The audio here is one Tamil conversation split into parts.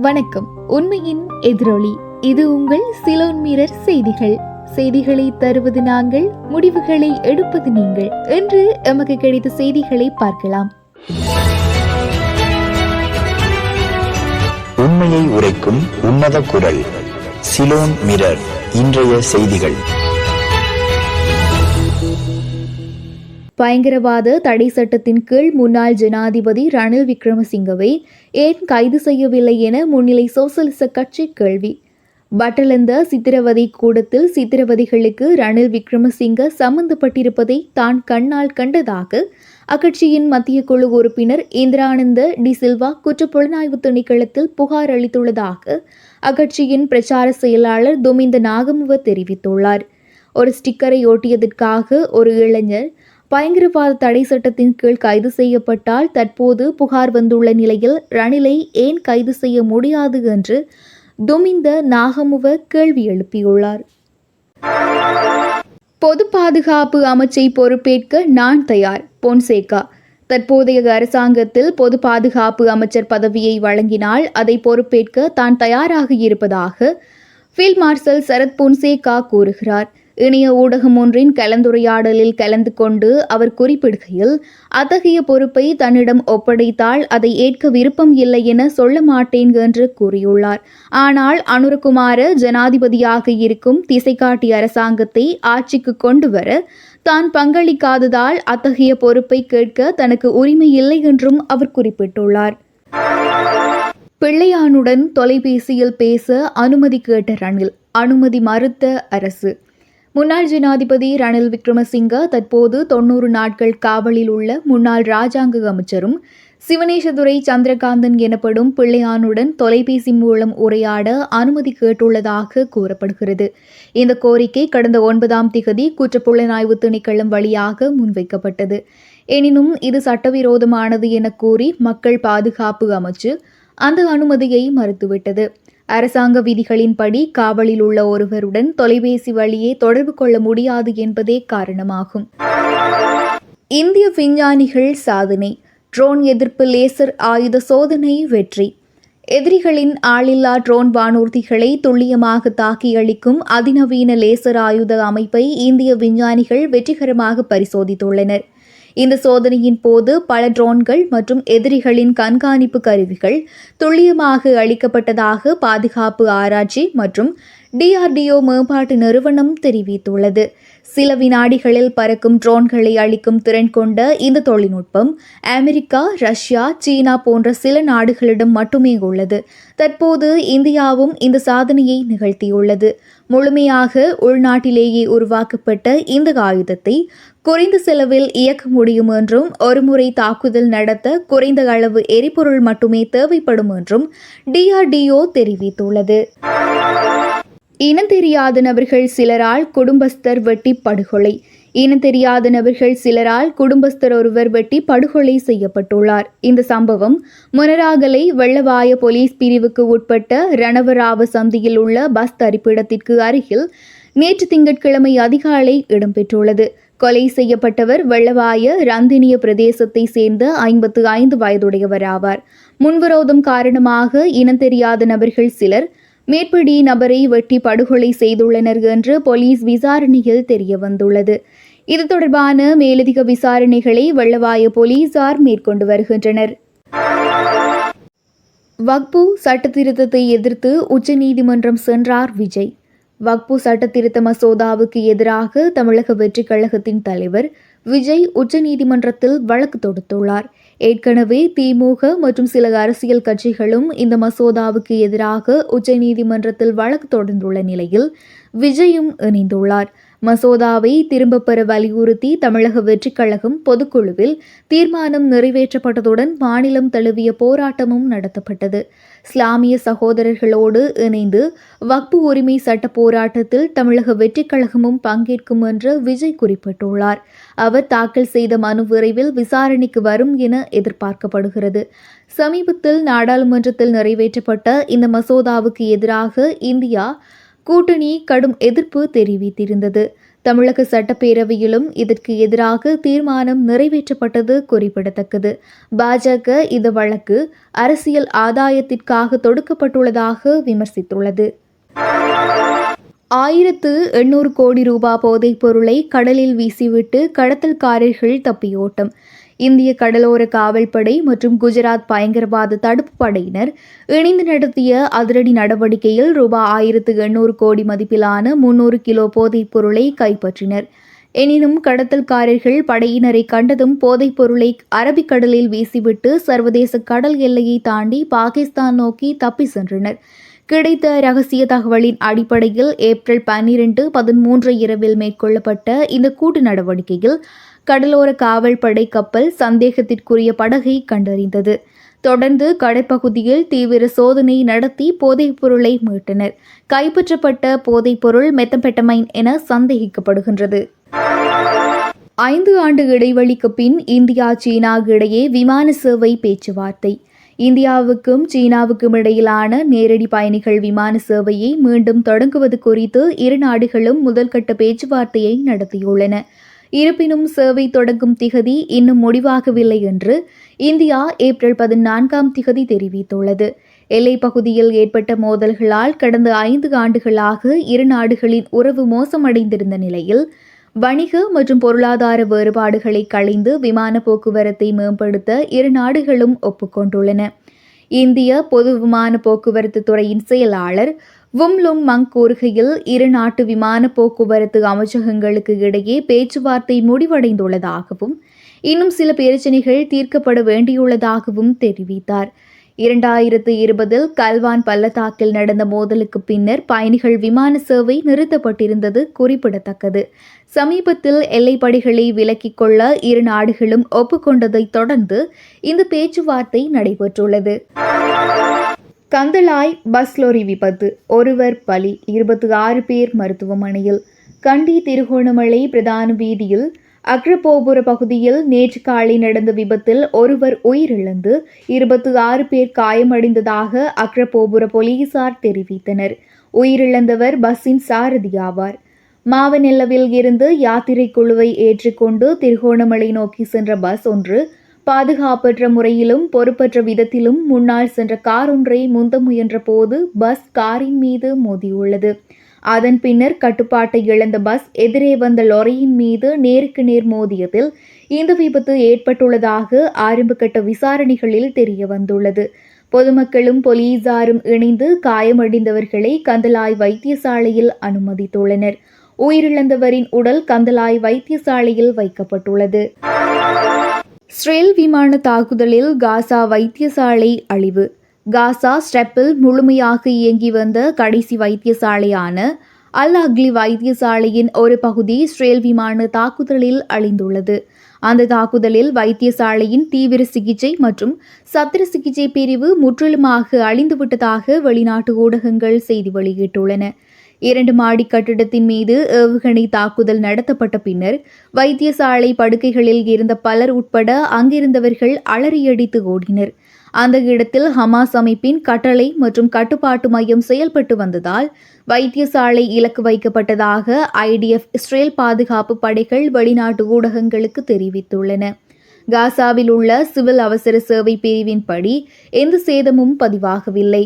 வணக்கம். உண்மையின் எதிரொலி. இது உங்கள் சிலோன் மீரர் செய்திகள். செய்திகளை தருவது நாங்கள் முடிவுகளை எடுப்பது நீங்கள். என்று எமக்கு கிடைத்த செய்திகளை பார்க்கலாம். உண்மையை உரைக்கும் உன்னத குரல் சிலோன் மிரர் இன்றைய செய்திகள். பயங்கரவாத தடை சட்டத்தின் கீழ் முன்னாள் ஜனாதிபதி ரணில் விக்ரமசிங்கவை ஏன் கைது செய்யவில்லை என முன்னிலை சோசலிச கட்சி கேள்வி. பட்டலந்த சித்திரவதை கூடத்தில் சித்திரவதைகளுக்கு ரணில் விக்ரமசிங்க சம்பந்தப்பட்டிருப்பதை தான் கண்ணால் கண்டதாக அக்கட்சியின் மத்திய குழு உறுப்பினர் இந்திரானந்த டி சில்வா குற்றப்புலனாய்வு திணைக்களத்தில் புகார் அளித்துள்ளதாக அக்கட்சியின் பிரச்சார செயலாளர் துமிந்த நாகமுவ தெரிவித்துள்ளார். ஒரு ஸ்டிக்கரை ஒட்டியதற்காக ஒரு இளைஞர் பயங்கரவாத தடை சட்டத்தின் கீழ் கைது செய்யப்பட்டால் தற்போது புகார் வந்துள்ள நிலையில் ரணிலை ஏன் கைது செய்ய முடியாது என்று துமிந்த நாகமுவ கேள்வி எழுப்பியுள்ளார். பொது பாதுகாப்பு அமைச்சை பொறுப்பேற்க நான் தயார். பொன்சேகா தற்போதைய அரசாங்கத்தில் பொது பாதுகாப்பு அமைச்சர் பதவியை வழங்கினால் அதை பொறுப்பேற்க தான் தயாராக இருப்பதாக ஃபீல்ட் மார்ஷல் சரத் பொன்சேகா கூறுகிறார். இணைய ஊடகம் ஒன்றின் கலந்துரையாடலில் கலந்து கொண்டு அவர் குறிப்பிடுகையில் அத்தகைய பொறுப்பை தன்னிடம் ஒப்படைத்தால் அதை ஏற்க விருப்பம் இல்லை என சொல்ல மாட்டேன் என்று கூறியுள்ளார். ஆனால் அனுரகுமார ஜனாதிபதியாக இருக்கும் திசைகாட்டி அரசாங்கத்தை ஆட்சிக்கு கொண்டு வர தான் பங்களிக்காததால் அத்தகைய பொறுப்பை கேட்க தனக்கு உரிமை இல்லை என்றும் அவர் குறிப்பிட்டுள்ளார். பிள்ளையானுடன் தொலைபேசியில் பேச அனுமதி கேட்ட ரணில் அனுமதி மறுத்த அரசு. முன்னாள் ஜனாதிபதி ரணில் விக்ரமசிங்க தற்போது தொன்னூறு நாட்கள் காவலில் உள்ள முன்னாள் ராஜாங்க அமைச்சரும் சிவனேசதுரை சந்திரகாந்தன் எனப்படும் பிள்ளையானுடன் தொலைபேசி மூலம் உரையாட அனுமதி கேட்டுள்ளதாக கூறப்படுகிறது. இந்த கோரிக்கை கடந்த ஒன்பதாம் திகதி குற்றப்புலனாய்வு திணைக்களம் வழியாக முன்வைக்கப்பட்டது. எனினும் இது சட்டவிரோதமானது என கூறி மக்கள் பாதுகாப்பு அமைச்சு அந்த அனுமதியை மறுத்துவிட்டது. அரசாங்க விதிகளின்படி காவலில் உள்ள ஒருவருடன் தொலைபேசி வழியே தொடர்பு கொள்ள முடியாது என்பதே காரணமாகும். இந்திய விஞ்ஞானிகள் சாதனை. ட்ரோன் எதிர்ப்பு லேசர் ஆயுத சோதனை வெற்றி. எதிரிகளின் ஆளில்லா ட்ரோன் வானூர்திகளை துல்லியமாக தாக்கி அளிக்கும் அதிநவீன லேசர் ஆயுத அமைப்பை இந்திய விஞ்ஞானிகள் வெற்றிகரமாக பரிசோதித்துள்ளனர். இந்த சோதனையின் போது பல ட்ரோன்கள் மற்றும் எதிரிகளின் கண்காணிப்பு கருவிகள் துல்லியமாக அளிக்கப்பட்டதாக பாதுகாப்பு ஆராய்ச்சி மற்றும் டிஆர்டிஓ மேம்பாட்டு நிறுவனம் தெரிவித்துள்ளது. சில வினாடிகளில் பறக்கும் ட்ரோன்களை அளிக்கும் திறன் கொண்ட இந்த தொழில்நுட்பம் அமெரிக்கா ரஷ்யா சீனா போன்ற சில நாடுகளிடம் மட்டுமே உள்ளது. தற்போது இந்தியாவும் இந்த சாதனையை நிகழ்த்தியுள்ளது. முழுமையாக உள்நாட்டிலேயே உருவாக்கப்பட்ட இந்த ஆயுதத்தை குறைந்த செலவில் இயக்க முடியும் என்றும் ஒருமுறை தாக்குதல் நடத்த குறைந்த அளவு எரிபொருள் மட்டுமே தேவைப்படும் என்றும் டிஆர்டிஓ தெரிவித்துள்ளது. இனம் தெரியாத நபர்கள் சிலரால் குடும்பஸ்தர் வெட்டி படுகொலை இனம் தெரியாத நபர்கள் சிலரால் குடும்பஸ்தர் ஒருவர் வெட்டி படுகொலை செய்யப்பட்டுள்ளார். இந்த சம்பவம் முனராகலை வெள்ளவாய போலீஸ் பிரிவுக்கு உட்பட்ட ரணவராவ சந்தியில் உள்ள பஸ் தரிப்பிடத்திற்கு அருகில் நேற்று திங்கட்கிழமை அதிகாலை இடம்பெற்றுள்ளது. கொலை செய்யப்பட்டவர் வெள்ளவாய ரந்தினிய பிரதேசத்தை சேர்ந்த ஐம்பத்து ஐந்து வயதுடையவர் ஆவார் முன்விரோதம் காரணமாக இனம் தெரியாத நபர்கள் சிலர் மேற்படி நபரை வெட்டி படுகொலை செய்துள்ளனர் என்று போலீஸ் விசாரணையில் தெரிய வந்துள்ளது இது தொடர்பான மேலதிக விசாரணைகளை வெள்ளவாய போலீசார் மேற்கொண்டு வருகின்றனர். வக்பு சட்டத்திருத்தத்தை எதிர்த்து உச்சநீதிமன்றம் சென்றார் விஜய். வக்பு சட்டத்திருத்த மசோதாவுக்கு எதிராக தமிழக வெற்றிக் கழகத்தின் தலைவர் விஜய் உச்சநீதிமன்றத்தில் வழக்கு தொடுத்துள்ளார். ஏற்கனவே திமுக மற்றும் சில அரசியல் கட்சிகளும் இந்த மசோதாவுக்கு எதிராக உச்சநீதிமன்றத்தில் வழக்கு தொடர்ந்துள்ள நிலையில் விஜயும் இணைந்துள்ளார். மசோதாவை திரும்பப் பெற வலியுறுத்தி தமிழக வெற்றிக் கழகம் பொதுக்குழுவில் தீர்மானம் நிறைவேற்றப்பட்டதுடன் மாநிலம் தழுவிய போராட்டமும் நடத்தப்பட்டது. இஸ்லாமிய சகோதரர்களோடு இணைந்து வக்பு உரிமை சட்ட போராட்டத்தில் தமிழக வெற்றிக் கழகமும் பங்கேற்கும் என்று விஜய் குறிப்பிட்டுள்ளார். அவர் தாக்கல் செய்த மனு விரைவில் விசாரணைக்கு வரும் என எதிர்பார்க்கப்படுகிறது. சமீபத்தில் நாடாளுமன்றத்தில் நிறைவேற்றப்பட்ட இந்த மசோதாவுக்கு எதிராக இந்தியா கூட்டணி கடும் எதிர்ப்பு தெரிவித்திருந்தது. தமிழக சட்டப்பேரவையிலும் இதற்கு எதிராக தீர்மானம் நிறைவேற்றப்பட்டது குறிப்பிடத்தக்கது. பாஜக இந்த வழக்கு அரசியல் ஆதாயத்திற்காக தொடுக்கப்பட்டுள்ளதாக விமர்சித்துள்ளது. ஆயிரத்து எண்ணூறு கோடி ரூபாய் போதைப் பொருளை கடலில் வீசிவிட்டு கடத்தல்காரர்கள் தப்பியோட்டம். இந்திய கடலோர காவல்படை மற்றும் குஜராத் பயங்கரவாத தடுப்பு படையினர் இணைந்து நடத்திய அதிரடி நடவடிக்கையில் ரூபாய் ஆயிரத்து எண்ணூறு கோடி மதிப்பிலான முன்னூறு கிலோ போதைப் பொருளை கைப்பற்றினர். எனினும் கடத்தல்காரர்கள் படையினரை கண்டதும் போதைப் பொருளை அரபிக்கடலில் வீசிவிட்டு சர்வதேச கடல் எல்லையை தாண்டி பாகிஸ்தான் நோக்கி தப்பி சென்றனர். கிடைத்த ரகசிய தகவலின் அடிப்படையில் ஏப்ரல் பன்னிரண்டு பதிமூன்று இரவில் மேற்கொள்ளப்பட்ட இந்த கூட்டு நடவடிக்கையில் கடலோர காவல் படை கப்பல் சந்தேகத்திற்குரிய படகை கண்டறிந்தது. தொடர்ந்து கடற்பகுதியில் தீவிர சோதனை நடத்தி போதைப் பொருளை மீட்டனர். கைப்பற்றப்பட்ட போதைப் பொருள் மெத்தம்பெட்டமைன் என சந்தேகிக்கப்படுகின்றது. ஐந்து ஆண்டு இடைவெளிக்கு பின் இந்தியா சீனா இடையே விமான சேவை பேச்சுவார்த்தை. இந்தியாவுக்கும் சீனாவுக்கும் இடையிலான நேரடி பயணிகள் விமான சேவையை மீண்டும் தொடங்குவது குறித்து இரு நாடுகளும் முதல்கட்ட பேச்சுவார்த்தையை நடத்தியுள்ளன. இருப்பினும் சேவை தொடங்கும் திகதி இன்னும் முடிவாகவில்லை என்று இந்தியா ஏப்ரல் பதினான்காம் திகதி தெரிவித்துள்ளது. எல்லைப் பகுதியில் ஏற்பட்ட மோதல்களால் கடந்த ஐந்து ஆண்டுகளாக இரு நாடுகளின் உறவு மோசமடைந்திருந்த நிலையில் வணிக மற்றும் பொருளாதார வேறுபாடுகளை களைந்து விமான போக்குவரத்தை மேம்படுத்த இரு நாடுகளும் ஒப்புக்கொண்டுள்ளன. இந்திய பொது விமான போக்குவரத்து துறையின் செயலாளர் வும்லுங் மங் கூறுகையில் இரு நாட்டு விமான போக்குவரத்து அமைச்சகங்களுக்கு இடையே பேச்சுவார்த்தை முடிவடைந்துள்ளதாகவும் இன்னும் சில பிரச்சினைகள் தீர்க்கப்பட வேண்டியுள்ளதாகவும் தெரிவித்தார். இரண்டாயிரத்து இருபதில் கல்வான் பள்ளத்தாக்கில் நடந்த மோதலுக்கு பின்னர் பயணிகள் விமான சேவை நிறுத்தப்பட்டிருந்தது குறிப்பிடத்தக்கது. சமீபத்தில் எல்லைப்படிகளை விலக்கிக் கொள்ள இரு நாடுகளும் ஒப்புக்கொண்டதைத் தொடர்ந்து இந்த பேச்சுவார்த்தை நடைபெற்றுள்ளது. கந்தளாய் பஸ் லோரி விபத்து. ஒருவர் பலி. இருபத்தி ஆறு பேர் மருத்துவமனையில். கண்டி திருகோணமலை பிரதான வீதியில் அக்ரபோபுர பகுதியில் நேற்று காலை நடந்த விபத்தில் ஒருவர் உயிரிழந்து இருபத்தி ஆறு பேர் காயமடைந்ததாக அக்ரபோபுர போலீசார் தெரிவித்தனர். உயிரிழந்தவர் பஸ்ஸின் சாரதி ஆவார். மாவனெல்லவில் இருந்து யாத்திரை குழுவை ஏற்றுக்கொண்டு திருகோணமலை நோக்கி சென்ற பஸ் ஒன்று பாதுகாப்பற்ற முறையிலும் பொறுப்பற்ற விதத்திலும் முன்னால் சென்ற கார் ஒன்றை முந்த முயன்ற போது பஸ் காரின் மீது மோதியுள்ளது. அதன் பின்னர் கட்டுப்பாட்டை இழந்த பஸ் எதிரே வந்த லொரியின் மீது நேருக்கு நேர் மோதியதில் இந்த விபத்து ஏற்பட்டுள்ளதாக ஆரம்பகட்ட விசாரணைகளில் தெரிய வந்துள்ளது. பொதுமக்களும் போலீசாரும் இணைந்து காயமடைந்தவர்களை கந்தலாய் வைத்தியசாலையில் அனுமதித்துள்ளனர். உயிரிழந்தவரின் உடல் கந்தலாய் வைத்தியசாலையில் வைக்கப்பட்டுள்ளது. ஸ்ரேல் விமான தாக்குதலில் காசா வைத்தியசாலை அழிவு. காசா ஸ்டெப்பில் முழுமையாக இயங்கி வந்த கடைசி வைத்தியசாலையான அல் அக்லி வைத்தியசாலையின் ஒரு பகுதி ஸ்ரேல் விமான தாக்குதலில் அழிந்துள்ளது. அந்த தாக்குதலில் வைத்தியசாலையின் தீவிர சிகிச்சை மற்றும் சத்திர சிகிச்சை பிரிவு முற்றிலுமாக அழிந்துவிட்டதாக வெளிநாட்டு ஊடகங்கள் செய்தி வெளியிட்டுள்ளன. இரண்டு மாடி கட்டிடத்தின் மீது ஏவுகணை தாக்குதல் நடத்தப்பட்ட பின்னர் வைத்தியசாலை படுக்கைகளில் இருந்த பலர் உட்பட அங்கிருந்தவர்கள் அலறியடித்து ஓடினர். அந்த இடத்தில் ஹமாஸ் அமைப்பின் கட்டளை மற்றும் கட்டுப்பாட்டு மையம் செயல்பட்டு வந்ததால் வைத்தியசாலை இலக்கு வைக்கப்பட்டதாக ஐடிஎஃப் இஸ்ரேல் பாதுகாப்பு படைகள் வெளிநாட்டு ஊடகங்களுக்கு தெரிவித்துள்ளன. காசாவில் உள்ள சிவில் அவசர சேவை பிரிவின்படி எந்த சேதமும் பதிவாகவில்லை.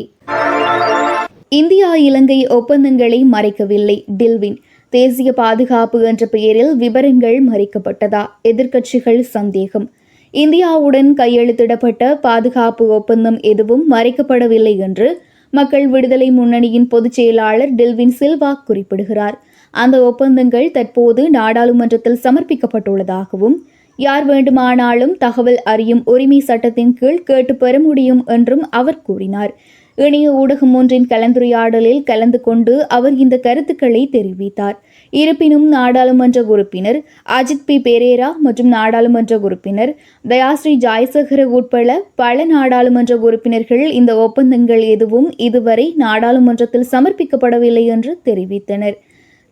இந்தியா இலங்கை ஒப்பந்தங்களை மறைக்கவில்லை. டில்வின் தேசிய பாதுகாப்பு என்ற பெயரில் விவரங்கள் மறைக்கப்பட்டதா? எதிர்க்கட்சிகள் சந்தேகம். இந்தியாவுடன் கையெழுத்திடப்பட்ட பாதுகாப்பு ஒப்பந்தம் எதுவும் மறைக்கப்படவில்லை என்று மக்கள் விடுதலை முன்னணியின் பொதுச் செயலாளர் டில்வின் சில்வா குறிப்பிடுகிறார். அந்த ஒப்பந்தங்கள் தற்போது நாடாளுமன்றத்தில் சமர்ப்பிக்கப்பட்டுள்ளதாகவும் யார் வேண்டுமானாலும் தகவல் அறியும் உரிமை சட்டத்தின் கீழ் கேட்டு பெற முடியும் என்றும் அவர் கூறினார். இணைய ஊடகம் ஒன்றின் கலந்துரையாடலில் கலந்து கொண்டு அவர் இந்த கருத்துக்களை தெரிவித்தார். இருப்பினும் நாடாளுமன்ற உறுப்பினர் அஜித் பி. பெரேரா மற்றும் நாடாளுமன்ற உறுப்பினர் தயாஸ்ரீ ஜாய்சகர உட்பட பல நாடாளுமன்ற உறுப்பினர்கள் இந்த ஒப்பந்தங்கள் எதுவும் இதுவரை நாடாளுமன்றத்தில் சமர்ப்பிக்கப்படவில்லை என்று தெரிவித்தனர்.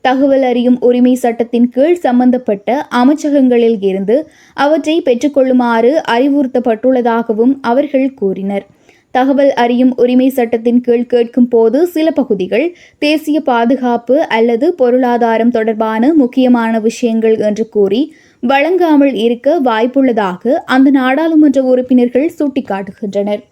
தகவல் அறியும் உரிமை சட்டத்தின் கீழ் சம்பந்தப்பட்ட அமைச்சகங்களில் இருந்து அவற்றை பெற்றுக்கொள்ளுமாறு அறிவுறுத்தப்பட்டுள்ளதாகவும் அவர்கள் கூறினர். தகவல் அறியும் உரிமை சட்டத்தின் கீழ் கேட்கும் போது சில பகுதிகள் தேசிய பாதுகாப்பு அல்லது பொருளாதாரம் தொடர்பான முக்கியமான விஷயங்கள் என்று கூறி வழங்காமல் இருக்க வாய்ப்புள்ளதாக அந்த நாடாளுமன்ற உறுப்பினர்கள் சுட்டிக்காட்டுகின்றனர்.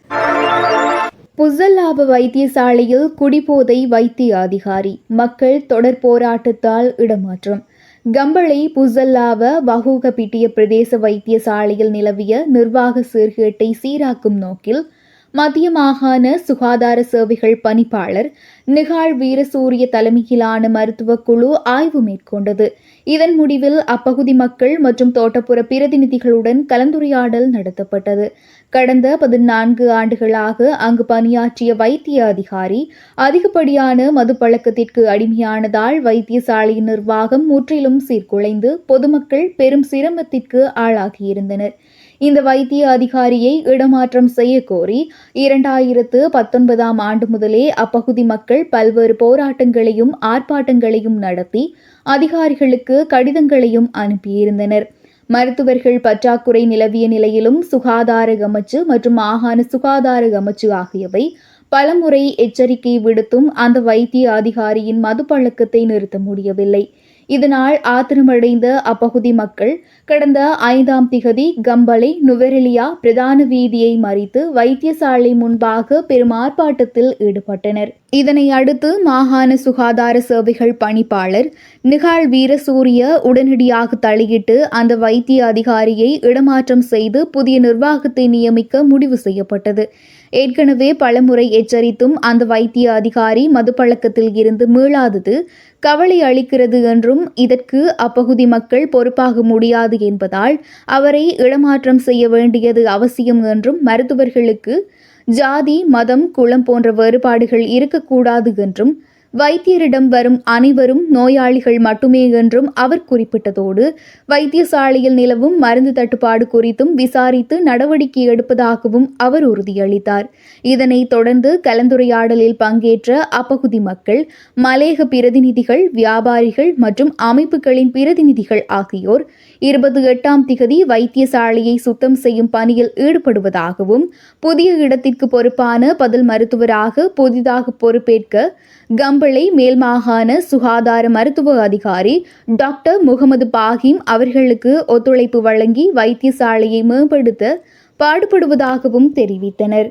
புசல்லாப வைத்தியசாலையில் குடிபோதை வைத்திய அதிகாரி மக்கள் தொடர் போராட்டத்தால் இடமாற்றம். கம்பளை புசல்லாவ வகூகபிட்டிய பிரதேச வைத்தியசாலையில் நிலவிய நிர்வாக சீர்கேட்டை சீராக்கும் நோக்கில் மத்திய மாகாண சுகாதார சேவைகள் பணிப்பாளர் நிகாழ் வீரசூரிய தலைமையிலான மருத்துவக் குழு ஆய்வு மேற்கொண்டது. இதன் முடிவில் அப்பகுதி மக்கள் மற்றும் தோட்டப்புற பிரதிநிதிகளுடன் கலந்துரையாடல் நடத்தப்பட்டது. கடந்த பதினான்கு ஆண்டுகளாக அங்கு பணியாற்றிய வைத்திய அதிகாரி அதிகப்படியான மது பழக்கத்திற்கு அடிமையானதால் வைத்தியசாலையின் நிர்வாகம் முற்றிலும் சீர்குலைந்து பொதுமக்கள் பெரும் சிரமத்திற்கு ஆளாகியிருந்தனர். இந்த வைத்திய அதிகாரியை இடமாற்றம் செய்ய கோரி இரண்டாயிரத்து பத்தொன்பதாம் ஆண்டு முதலே அப்பகுதி மக்கள் பல்வேறு போராட்டங்களையும் ஆர்ப்பாட்டங்களையும் நடத்தி அதிகாரிகளுக்கு கடிதங்களையும் அனுப்பியிருந்தனர். மருத்துவர்கள் பற்றாக்குறை நிலவிய நிலையிலும் சுகாதார அமைச்சு மற்றும் மாகாண சுகாதார அமைச்சு ஆகியவை பலமுறை எச்சரிக்கை விடுத்தும் அந்த வைத்திய அதிகாரியின் மது பழக்கத்தை நிறுத்த முடியவில்லை. இதனால் ஆத்திரமடைந்த அப்பகுதி மக்கள் கடந்த ஐந்தாம் திகதி கம்பளை நுவரெலியா பிரதான வீதியை மறித்து வைத்தியசாலை முன்பாக பெரும் ஆர்ப்பாட்டத்தில் ஈடுபட்டனர். இதனை அடுத்து மாகாண சுகாதார சேவைகள் பணிப்பாளர் நிகால் வீரசூரிய உடனடியாக தலையிட்டு அந்த வைத்திய அதிகாரியை இடமாற்றம் செய்து புதிய நிர்வாகத்தை நியமிக்க முடிவு செய்யப்பட்டது. ஏற்கனவே பலமுறை எச்சரித்தும் அந்த வைத்திய அதிகாரி மதுப்பழக்கத்தில் இருந்து மீளாதது கவலை அளிக்கிறது என்றும் இதற்கு அப்பகுதி மக்கள் பொறுப்பாக முடியாது என்பதால் அவரை இடமாற்றம் செய்ய வேண்டியது அவசியம் என்றும் மருத்துவர்களுக்கு ஜாதி மதம் குளம் போன்ற வேறுபாடுகள் இருக்கக்கூடாது என்றும் வைத்தியரிடம் வரும் அனைவரும் நோயாளிகள் மட்டுமே என்றும் அவர் குறிப்பிட்டதோடு வைத்தியசாலையில் நிலவும் மருந்து தட்டுப்பாடு குறித்தும் விசாரித்து நடவடிக்கை எடுப்பதாகவும் அவர் உறுதியளித்தார். இதனைத் தொடர்ந்து கலந்துரையாடலில் பங்கேற்ற அப்பகுதி மக்கள் மலேக பிரதிநிதிகள் வியாபாரிகள் மற்றும் அமைப்புகளின் பிரதிநிதிகள் ஆகியோர் இருபத்தி எட்டாம் திகதி வைத்தியசாலையை சுத்தம் செய்யும் பணியில் ஈடுபடுவதாகவும் புதிய இடத்திற்கு பொறுப்பான பதில் மருத்துவராக புதிதாக பொறுப்பேற்க கம்பளை மேல் மாகாண சுகாதார மருத்துவ அதிகாரி டாக்டர் முகமது பாகிம் அவர்களுக்கு ஒத்துழைப்பு வழங்கி வைத்தியசாலையை மேம்படுத்த பாடுபடுவதாகவும் தெரிவித்தனர்.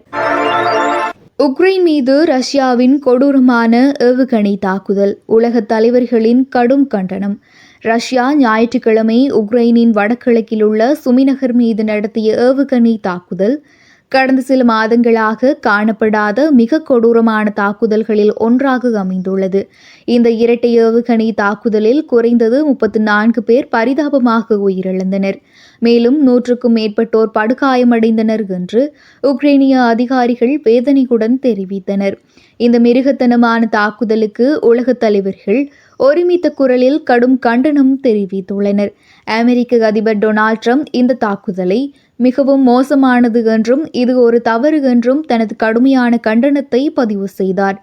உக்ரைன் மீது ரஷ்யாவின் கொடூரமான ஏவுகணை தாக்குதல் உலக தலைவர்களின் கடும் கண்டனம். ரஷ்யா ஞாயிற்றுக்கிழமை உக்ரைனின் வடகிழக்கில் உள்ள சுமிநகர் மீது நடத்திய ஏவுகணை தாக்குதல் கடந்த சில மாதங்களாக காணப்படாத மிக கொடூரமான தாக்குதல்களில் ஒன்றாக அமைந்துள்ளது. இந்த இரட்டை ஏவுகணை தாக்குதலில் குறைந்தது முப்பத்தி நான்கு பேர் பரிதாபமாக உயிரிழந்தனர். மேலும் நூற்றுக்கும் மேற்பட்டோர் படுகாயமடைந்தனர் என்று உக்ரைனிய அதிகாரிகள் வேதனையுடன் தெரிவித்தனர். இந்த மிருகத்தனமான தாக்குதலுக்கு உலகத் தலைவர்கள் ஒருமித்த குரலில் கடும் கண்டனம் தெரிவித்துள்ளனர். அமெரிக்க அதிபர் டொனால்ட் ட்ரம்ப் இந்த தாக்குதலை மிகவும் மோசமானது என்றும் இது ஒரு தவறு என்றும் தனது கடுமையான கண்டனத்தை பதிவு செய்தார்.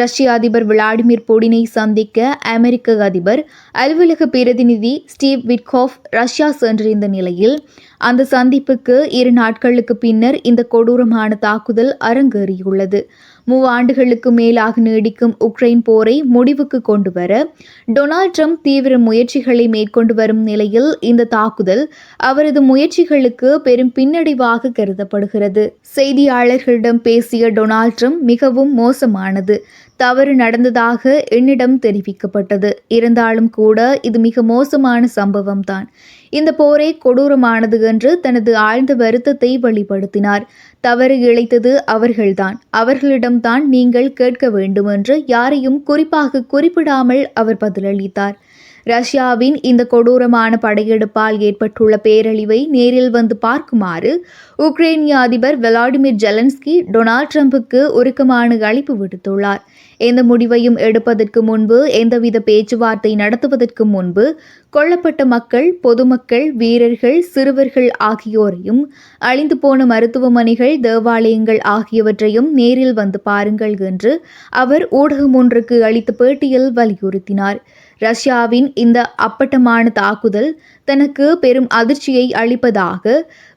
ரஷ்ய அதிபர் விளாடிமிர் புடினை சந்திக்க அமெரிக்க அதிபர் அலுவலக பிரதிநிதி ஸ்டீவ் விட்காஃப் ரஷ்யா சென்றிருந்த நிலையில் அந்த சந்திப்புக்கு இரு நாட்களுக்கு பின்னர் இந்த கொடூரமான தாக்குதல் அரங்கேறியுள்ளது. மூவாண்டுகளுக்கு மேலாக நீடிக்கும் உக்ரைன் போரை முடிவுக்கு கொண்டு வர டொனால்ட் ட்ரம்ப் தீவிர முயற்சிகளை மேற்கொண்டு வரும் நிலையில் இந்த தாக்குதல் அவரது முயற்சிகளுக்கு பெரும் பின்னடைவாக கருதப்படுகிறது. செய்தியாளர்களிடம் பேசிய டொனால்ட் ட்ரம்ப் மிகவும் மோசமானது. தவறு நடந்ததாக என்னிடம் தெரிவிக்கப்பட்டது. இருந்தாலும் கூட இது மிக மோசமான சம்பவம் தான் இந்த போரே கொடூரமானது என்று தனது ஆழ்ந்த வருத்தத்தை வெளிப்படுத்தினார். தவறு இழைத்தது அவர்கள்தான். அவர்களிடம்தான் நீங்கள் கேட்க வேண்டும் என்று யாரையும் குறிப்பாக குறிப்பிடாமல் அவர் பதிலளித்தார். ரஷ்யாவின் இந்த கொடூரமான படையெடுப்பால் ஏற்பட்டுள்ள பேரழிவை நேரில் வந்து பார்க்குமாறு உக்ரைனிய அதிபர் விளாடிமிர் ஜெலன்ஸ்கி டொனால்ட் ட்ரம்புக்கு உருக்கமான அழைப்பு விடுத்துள்ளார். எந்த முடிவையும் எடுப்பதற்கு முன்பு எந்தவித பேச்சுவார்த்தை நடத்துவதற்கு முன்பு கொல்லப்பட்ட மக்கள் பொதுமக்கள் வீரர்கள் சிறுவர்கள் ஆகியோரையும் அழிந்து போன மருத்துவமனைகள் தேவாலயங்கள் ஆகியவற்றையும் நேரில் வந்து பாருங்கள் என்று அவர் ஊடகம் ஒன்றுக்கு அளித்த பேட்டியில் வலியுறுத்தினார். ரஷ்யாவின் இந்த அப்பட்டமான தாக்குதல் தனக்கு பெரும் அதிர்ச்சியை அளிப்பதாக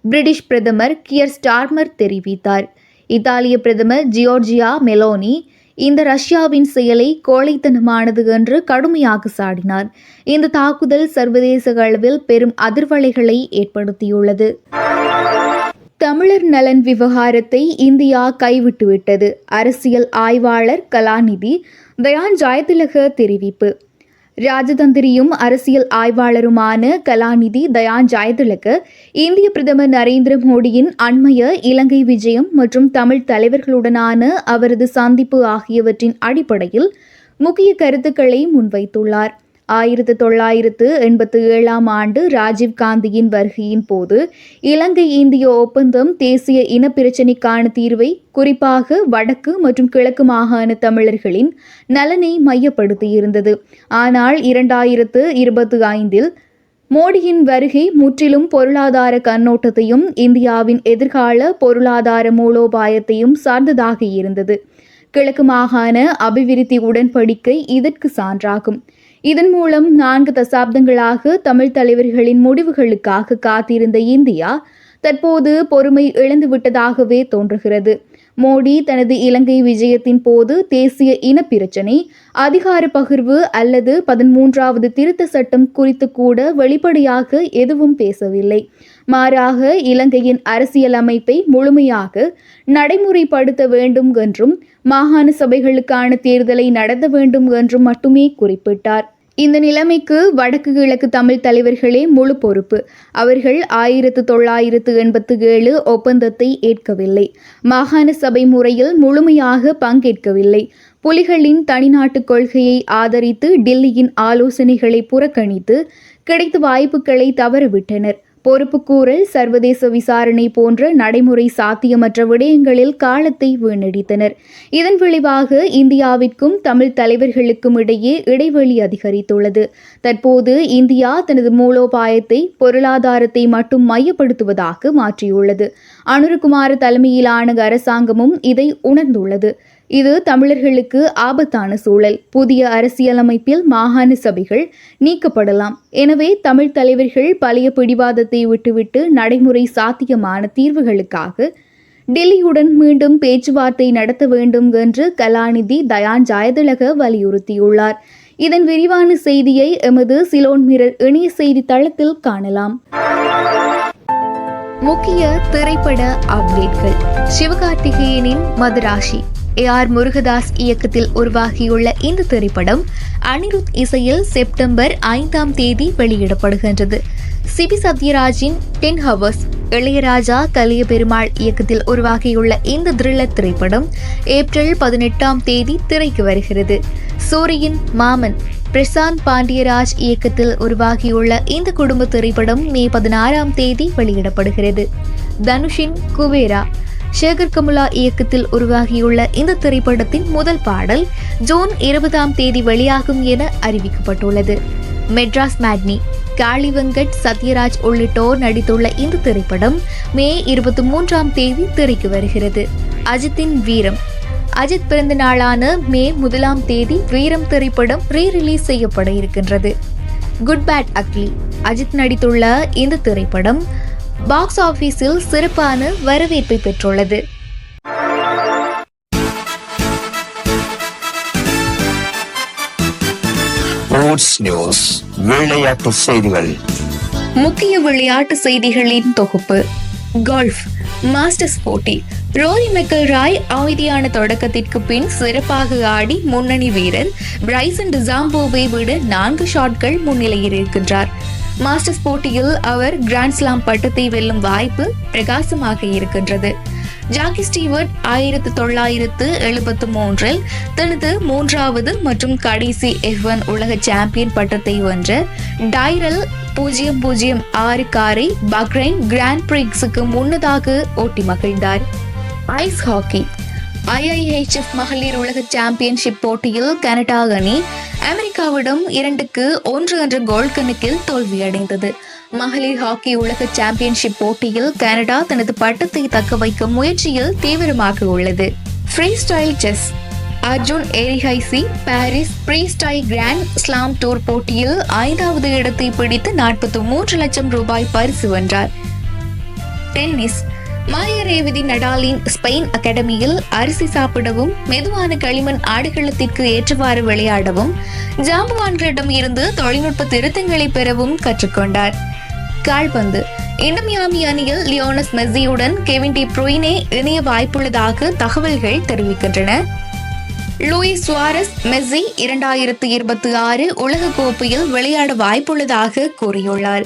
பிரிட்டிஷ் பிரதமர் கியர் ஸ்டார்மர் தெரிவித்தார். இத்தாலிய பிரதமர் ஜியோர்ஜியா மெலோனி இந்த ரஷ்யாவின் செயலை கோழைத்தனமானது என்று கடுமையாக சாடினார். இந்த தாக்குதல் சர்வதேச அளவில் பெரும் அதிர்வலைகளை ஏற்படுத்தியுள்ளது. தமிழர் நலன் விவகாரத்தை இந்தியா கைவிட்டுவிட்டது அரசியல் ஆய்வாளர் கலாநிதி தயான் ஜெயதிலக தெரிவிப்பு. ராஜதந்திரியும் அரசியல் ஆய்வாளருமான கலாநிதி தயான் ஜெயதிலக இந்திய பிரதமர் நரேந்திர மோடியின் அண்மைய இலங்கை விஜயம் மற்றும் தமிழ் தலைவர்களுடனான அவரது சந்திப்பு ஆகியவற்றின் அடிப்படையில் முக்கிய கருத்துக்களை முன்வைத்துள்ளார். ஆயிரத்து தொள்ளாயிரத்து எண்பத்து ஏழாம் ஆண்டு ராஜீவ் காந்தியின் வருகையின் போது இலங்கை இந்திய ஒப்பந்தம் தேசிய இனப்பிரச்சினைக்கான தீர்வை குறிப்பாக வடக்கு மற்றும் கிழக்கு மாகாண தமிழர்களின் நலனை மையப்படுத்தியிருந்தது. ஆனால் இரண்டாயிரத்து இருபத்தி ஐந்தில் மோடியின் வருகை முற்றிலும் பொருளாதார கண்ணோட்டத்தையும் இந்தியாவின் எதிர்கால பொருளாதார மூலோபாயத்தையும் சார்ந்ததாக இருந்தது. கிழக்கு மாகாண அபிவிருத்தி உடன்படிக்கை இதற்கு சான்றாகும். இதன் மூலம் நான்கு தசாப்தங்களாக தமிழ் தலைவர்களின் முடிவுகளுக்காக காத்திருந்த இந்தியா தற்போது பொறுமை இழந்துவிட்டதாகவே தோன்றுகிறது. மோடி தனது இலங்கை விஜயத்தின் போது தேசிய இனப்பிரச்சினை அதிகார பகிர்வு அல்லது பதிமூன்றாவது திருத்த சட்டம் குறித்து கூட வெளிப்படையாக எதுவும் பேசவில்லை. மாறாக இலங்கையின் அரசியலமைப்பை முழுமையாக நடைமுறைப்படுத்த வேண்டும் என்றும் மாகாண சபைகளுக்கான தேர்தலை நடத்த வேண்டும் என்றும் மட்டுமே குறிப்பிட்டார். இந்த நிலைமைக்கு வடக்கு கிழக்கு தமிழ் தலைவர்களே முழு பொறுப்பு. அவர்கள் ஆயிரத்து தொள்ளாயிரத்து எண்பத்து ஏழு ஒப்பந்தத்தை ஏற்கவில்லை. மாகாண சபை முறையில் முழுமையாக பங்கேற்கவில்லை. புலிகளின் தனிநாட்டு கொள்கையை ஆதரித்து டில்லியின் ஆலோசனைகளை புறக்கணித்து கிடைத்த வாய்ப்புகளை தவறவிட்டனர். பொறுப்புக்கூறல் சர்வதேச விசாரணை போன்ற நடைமுறை சாத்தியமற்ற விடயங்களில் காலத்தை வீணடித்தனர். இதன் விளைவாக இந்தியாவிற்கும் தமிழ் தலைவர்களுக்கும் இடையே இடைவெளி அதிகரித்துள்ளது. தற்போது இந்தியா தனது மூலோபாயத்தை பொருளாதாரத்தை மட்டும் மையப்படுத்துவதாக மாற்றியுள்ளது. அனுரகுமார தலைமையிலான அரசாங்கமும் இதை உணர்ந்துள்ளது. இது தமிழர்களுக்கு ஆபத்தான சூழல். புதிய அரசியலமைப்பில் மாகாண சபைகள் நீக்கப்படலாம். எனவே தமிழ் தலைவர்கள் பழைய பிடிவாதத்தை விட்டுவிட்டு நடைமுறை சாத்தியமான தீர்வுகளுக்காக டெல்லியுடன் மீண்டும் பேச்சுவார்த்தை நடத்த வேண்டும் என்று கலாநிதி தயான் ஜாயதிலக வலியுறுத்தியுள்ளார். இதன் விரிவான செய்தியை எமது சிலோன் மிரர் இணைய செய்தி தளத்தில் காணலாம். முக்கிய திரைப்பட அப்டேட்கள். சிவகார்த்திகேயனின் மதுராஷி ஏ ஆர் முருகதாஸ் இயக்கத்தில் உருவாகியுள்ள இந்த திரைப்படம் அனிருத் இசையில் செப்டம்பர் ஐந்தாம் தேதி வெளியிடப்படுகின்றது. சிபி சத்யராஜின் டென் ஹவர்ஸ் இளையராஜா கலிய பெருமாள் இயக்கத்தில் உருவாகியுள்ள இந்த த்ரில்லர் திரைப்படம் ஏப்ரல் பதினெட்டாம் தேதி திரைக்கு வருகிறது. சூரியின் மாமன் பிரசாந்த் பாண்டியராஜ் இயக்கத்தில் உருவாகியுள்ள இந்த குடும்ப திரைப்படம் மே பதினாறாம் தேதி வெளியிடப்படுகிறது. தனுஷின் குவேரா சேகர் கமுலா இயக்கத்தில் உருவாகியுள்ள இந்த திரைப்படத்தின் முதல் பாடல் ஜூன் இருபதாம் தேதி வெளியாகும் என அறிவிக்கப்பட்டுள்ளது. மெட்ராஸ் மேட்னி காளி வெங்கட் சத்யராஜ் உள்ளிட்டோர் நடித்துள்ள இந்த திரைப்படம் மே இருபத்தி மூன்றாம் தேதி திரைக்கு வருகிறது. அஜித்தின் வீரம். அஜித் பிறந்த நாளான மே முதலாம் தேதி வீரம் திரைப்படம் ரீ ரிலீஸ் செய்யப்பட இருக்கின்றது. Good bad ugly. அஜித் நடித்துள்ள இந்த திரைப்படம் பாக்ஸ் ஆபீஸில் சிறப்பான வரவேற்பை பெற்றுள்ளது. விளையாட்டு செய்திகள். முக்கிய விளையாட்டு செய்திகளின் தொகுப்பு. கோல்ஃப் மாஸ்டர்ஸ் போட்டி. ரோரி மெக்கல் ராய் அமைதியான தொடக்கத்திற்கு பின் சிறப்பாக ஆடி முன்னணி வீரர் பிரைசன் டிசாம்போவை விட நான்கு ஷாட்கள் முன்னிலையில் இருக்கின்றார். மாஸ்டர்ஸ் போட்டியில் அவர் கிராண்ட்ஸ்லாம் பட்டத்தை வெல்லும் வாய்ப்பு பிரகாசமாக இருக்கின்றது. ஜாக்கி ஸ்டீவர்ட் ஆயிரத்து தொள்ளாயிரத்து எழுபத்து மூன்றில் தனது மூன்றாவது மற்றும் கடைசி எஃப் ஒன் உலக சாம்பியன் பட்டத்தை வென்ற டைரல் பூஜ்ஜியம் பூஜ்ஜியம் ஆறு காரை பக்ரைன் கிராண்ட் பிரிக்ஸுக்கு முன்னதாக ஓட்டி மகிழ்ந்தார். ஐஸ் ஹாக்கி ஐஐஹெச்எஃப் மகளிர் உலக சாம்பியன்ஷிப் போட்டியில் கனடா அணி அமெரிக்காவிடம் இரண்டுக்கு ஒன்று என்ற கோல் கணக்கில் தோல்வியடைந்தது. மகளிர் ஹாக்கி உலக சாம்பியன்ஷிப் போட்டியில் கனடா தனது பட்டத்தை தக்க வைக்கும் முயற்சியில் தீவிரமாக உள்ளது. Free style chess Arjun Erigaisi Paris free style grand slam tour போட்டியில் ஐந்தாவது இடத்தை பிடித்து நாற்பத்தி மூன்று லட்சம் ரூபாய் பரிசு வென்றார். டென்னிஸ் மாய ரேவதி நடாலின் ஸ்பெயின் அகாடமியில் அரிசி சாப்பிடவும் மெதுவான களிமண் ஆடுகளத்திற்கு ஏற்றவாறு விளையாடவும் ஜாம்பவான்களிடம் இருந்து தொழில்நுட்ப திருத்தங்களை பெறவும் கற்றுக்கொண்டார். கால்பந்து. இண்டமியாமி அணியில் லியோனஸ் மெஸ்ஸியுடன் கெவின் டி ப்ரூயினே இணைய வாய்ப்புள்ளதாக தகவல்கள் தெரிவிக்கின்றன. லூயிஸ் சுவாரஸ் மெஸ்ஸி இரண்டாயிரத்து இருபத்தி ஆறு உலக கோப்பையில் விளையாட வாய்ப்புள்ளதாக கூறியுள்ளார்.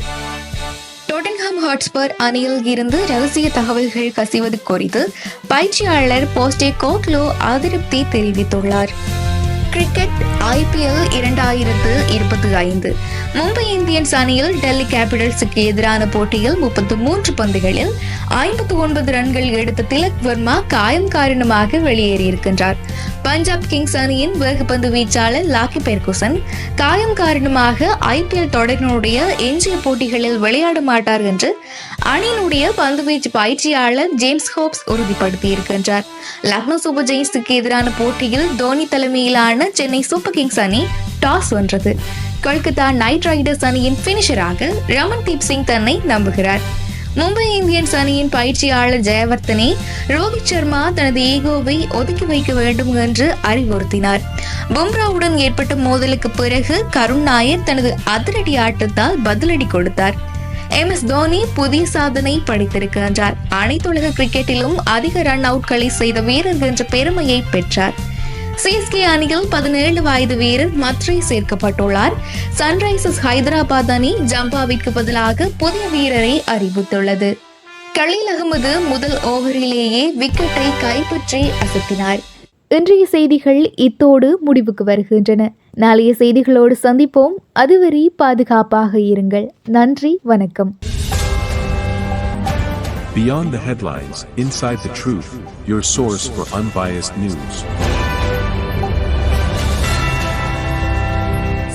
டொட்டன்ஹாம் ஹாட்ஸ்பர் அணியில் இருந்து ரகசிய தகவல்கள் கசிவது குறித்து பயிற்சியாளர் போஸ்டே கோக்லோ அதிருப்தி தெரிவித்துள்ளார். கிரிக்கெட் ஐபிஎல் இரண்டாயிரத்து இருபத்தி ஐந்து. மும்பை இந்தியன்ஸ் அணியில் டெல்லி கேபிட்டல்ஸுக்கு எதிரான போட்டியில் முப்பத்து மூன்று பந்துகளில் ஐம்பத்து ஒன்பது ரன்கள் எடுத்த திலக் வர்மா காயம் காரணமாக வெளியேறியிருக்கின்றார். பஞ்சாப் கிங்ஸ் அணியின் வேகப்பந்து வீச்சாளர் லாக்கி பெர்குசன் காயம் காரணமாக ஐபிஎல் தொடரினுடைய எஞ்சிய போட்டிகளில் விளையாட மாட்டார் என்று அணியினுடைய பந்துவீச்சு பயிற்சியாளர் ஜேம்ஸ் ஹோப்ஸ் உறுதிப்படுத்தியிருக்கின்றார். லக்னோ சூப்பர் ஜெயின்ஸுக்கு எதிரான போட்டியில் தோனி தலைமையிலான சென்னை சூப்பர் கிங்ஸ் அணி டாஸ் வென்றது. கொல்கத்தா நைட் ரைடர்ஸ் அணியின் பினிஷராக ரமன்தீப் சிங் தன்னை நம்புகிறார். மும்பை இந்தியன்ஸ் அணியின் பயிற்சியாளர் ஜெயவர்த்தனே ரோஹித் சர்மா தனது ஈகோவை ஒதுக்கி வைக்க வேண்டும் என்று அறிவுறுத்தினார். பும்ராவுடன் ஏற்பட்ட மோதலுக்கு பிறகு கருண் நாயர் தனது அதிரடி ஆட்டத்தால் பதிலடி கொடுத்தார். எம். எஸ். தோனி புதிய சாதனை படைத்திருக்கின்றார். அனைத்துலக கிரிக்கெட்டிலும் அதிக ரன் அவுட்களை செய்த வீரர் என்ற பெருமையை பெற்றார். சிஎஸ்கே அணியில் பதினேழு வயது வீரர் மத்ரே சேர்க்கப்பட்டுள்ளார். சன்ரைசர்ஸ் ஹைதராபாத் அணி ஜம்பாவிற்கு பதிலாக புதிய வீரரை அறிவித்துள்ளது. கலீல் அகமது முதல் ஓவரிலேயே விக்கெட்டை கைப்பற்றி அசத்தினார். இன்றைய செய்திகள் இத்தோடு முடிவுக்கு வருகின்றன. நாளைய செய்திகளோடு சந்திப்போம். அதுவரை பாதுகாப்பாக இருங்கள். நன்றி வணக்கம். Beyond the headlines, inside the truth, your source for unbiased news.